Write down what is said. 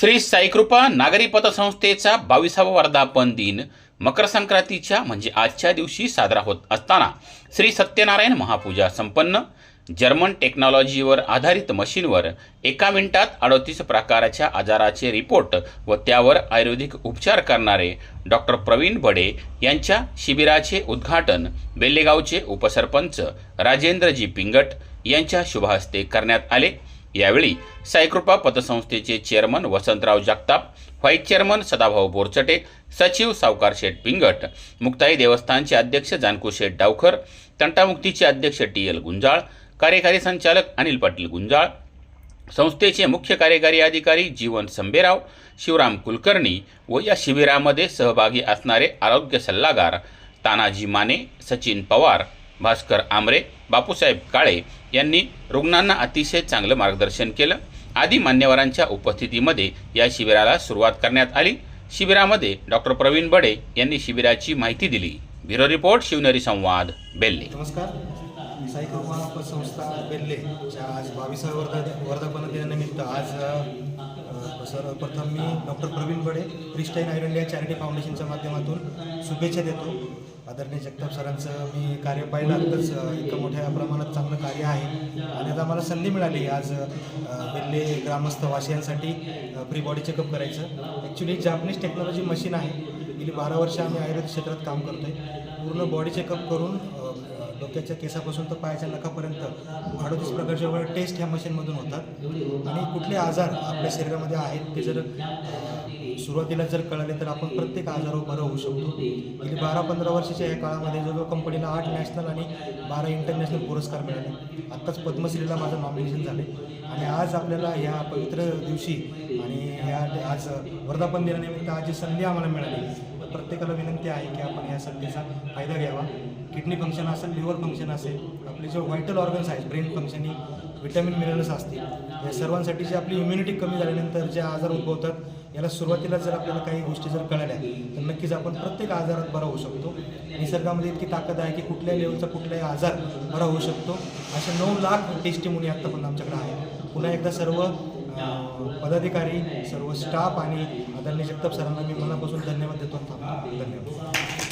श्री साईकृपा नागरी पतसंस्थेचा बावीसावा वर्धापन दिन मकर संक्रांतीच्या म्हणजे आजच्या दिवशी साजरा होत असताना श्री सत्यनारायण महापूजा संपन्न. जर्मन टेक्नॉलॉजीवर आधारित मशीनवर एका मिनिटात अडतीस प्रकाराच्या आजाराचे रिपोर्ट व त्यावर आयुर्वेदिक उपचार करणारे डॉक्टर प्रवीण बडे यांच्या शिबिराचे उद्घाटन बेल्लेगावचे उपसरपंच राजेंद्रजी पिंगट यांच्या शुभहस्ते करण्यात आले. यावेळी Saikripa पतसंस्थेचे chairman Vasantrao Jagtap vice chairman Sadabhau Borchate सचिव सावकार शेठ पिंगट मुक्ताई देवस्थानचे अध्यक्ष जानकू शेठ डावखर तंटामुक्तीचे अध्यक्ष टी एल गुंजाळ कार्यकारी संचालक अनिल पाटील गुंजाळ संस्थेचे मुख्य कार्यकारी अधिकारी जीवन संबेराव शिवराम कुलकर्णी व या शिबिरामध्ये सहभागी असणारे आरोग्य सल्लागार तानाजी माने सचिन पवार भास्कर आमरे बापूसाहेब काळे यांनी रुग्णांना अतिशय चांगलं मार्गदर्शन केलं. आदी मान्यवरांच्या उपस्थितीमध्ये या शिबिराला सुरुवात करण्यात आली. शिबिरामध्ये डॉक्टर प्रवीण बडे यांनी शिबिराची माहिती दिली. ब्युरो रिपोर्ट शिवनेरी संवाद बेल्ले. नमस्कार. साई कृपा संस्था बेल्लेच्या आज बावीसाव्या वर्धा वर्धापन दिनानिमित्त आज हो, सर्वप्रथम मी doctor Praveen Bade Christine Ayer India charity फाउंडेशनच्या माध्यमातून शुभेच्छा देतो. आदरणीय जगताप सरांचं मी कार्य पाहिलं आत्ताच इतकं मोठ्या प्रमाणात चांगलं कार्य आहे. आणि आता मला संधी मिळाली आज बिल्ले बेल्ले ग्रामस्थ वासियांसाठी फ्री बॉडी चेकअप करायचं. ॲक्च्युली जापनीज टेक्नॉलॉजी मशीन आहे. गेली बारा वर्ष आम्ही आयुर्वेद क्षेत्रात काम करतो आहे पूर्ण बॉडी चेकअप करून डोक्याच्या केसापासून तर पायाच्या नखापर्यंत अडतीस प्रकारच्या वेळा टेस्ट ह्या मशीनमधून होतात. आणि कुठले आजार आपल्या शरीरामध्ये आहेत ते जर सुरुवातीला जर कळाले तर आपण प्रत्येक आजारावर बरं होऊ शकतो. गेली बारा पंधरा वर्षाच्या या काळामध्ये जवळजवळ कंपनीला आठ नॅशनल आणि बारा इंटरनॅशनल पुरस्कार मिळाले. आत्ताच पद्मश्रीला माझं नॉमिनेशन झाले. आणि आज आपल्याला या पवित्र दिवशी आणि या आज वर्धापन दिनानिमित्त आज जी संधी आम्हाला मिळाली. प्रत्येकाला विनंती आहे की आपण या संधीचा फायदा घ्यावा. किडनी फंक्शन असेल लिव्हर फंक्शन असेल आपले जे व्हायटल ऑर्गन्स आहेत ब्रेन फंक्शनिंग विटॅमिन मिनरल्स असतील या सर्वांसाठी जी आपली इम्युनिटी कमी झाल्यानंतर जे आजार उद्भवतात याला सुरुवातीला जर आपल्याला काही गोष्टी जर कळल्या तर नक्कीच आपण प्रत्येक आजारात बरा होऊ शकतो. निसर्गामध्ये इतकी ताकद आहे की कुठल्याही लेवलचा कुठलाही आजार बरा होऊ शकतो. असे नऊ लाख टेस्टिमोनी आत्तापर्यंत आमच्याकडे आहे पुन्हा एकदा सर्व पदाधिकारी सर्व स्टाफ आणि आदरणीय जगताप सरांना मी मनापासून धन्यवाद देतो. धन्यवाद.